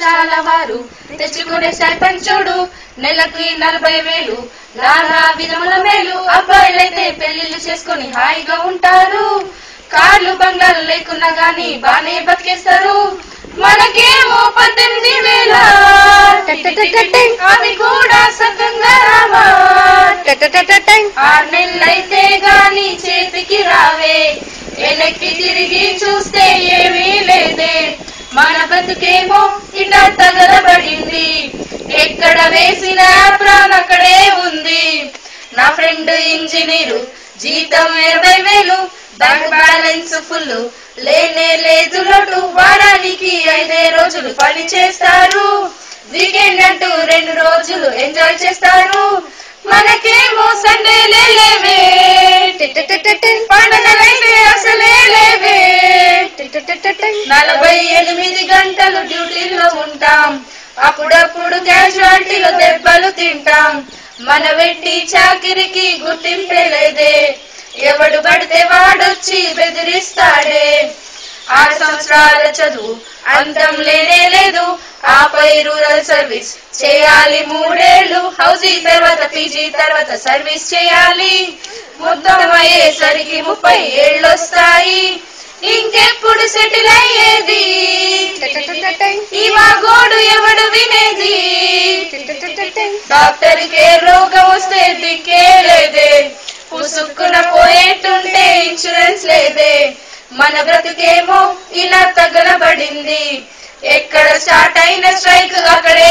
రాష్ట్రాల వారు తెచ్చుకునే సర్పంచుడు నెలకి నలభై వేలు నానా విధముల మేలు. అబ్బాయిలైతే పెళ్ళిళ్ళు చేసుకుని హాయిగా ఉంటారు. కార్లు బంగ్లాలు లేకున్నా గాని బానే బతికేస్తారు. మనకేమో పద్దెనిమిది వేల. అది కూడా సకంగా రావా ఆరు నెలలైతే గాని చేతికి రావే వెనక్కి తిరిగి చూస్తే ఏ మన ఇట తగలబడింది. ఎక్కడ వేసిన ప్రాణం అక్కడే ఉంది. నా ఫ్రెండ్ ఇంజనీరు జీతం ఇరవై వేలు బ్యాంక్ బ్యాలెన్స్ ఫుల్. లేనే లేదు లోటు వారానికి ఐదే రోజులు పని చేస్తారు. వీకెండ్ అంటూ రెండు రోజులు ఎంజాయ్ చేస్తారు. మనకేమో సండే లేవే పండగలైతే అసలే నలభై ఎనిమిది గంటలు డ్యూటీలో ఉంటాం. అప్పుడప్పుడు క్యాజువాలిటీలో దెబ్బలు తింటాం. మన వెట్టి చాకిరికి గుర్తింపే లేదే. ఎవడు పడితే వాడొచ్చి బెదిరిస్తాడే. ఆరు సంవత్సరాల చదువు అంతం లేనే లేదు. ఆపై రూరల్ సర్వీస్ చేయాలి మూడేళ్ళు హౌసింగ్ తర్వాత పీజీ తర్వాత సర్వీస్ చేయాలి. మొత్తం అయ్యేసరికి ముప్పై ఏళ్ళు వస్తాయి ఇంకెప్పుడు సెటిల్ అయ్యేది? ఈ వాగోడు ఎవడు వినేది? డాక్టర్ కే రోగం వస్తే దిక్కే లేదే పుసుక్కున పోయేటుంటే ఇన్సూరెన్స్ లేదే. మన బ్రతికేమో ఇలా తగలబడింది. ఎక్కడ స్టార్ట్ అయిన స్ట్రైక్ అక్కడే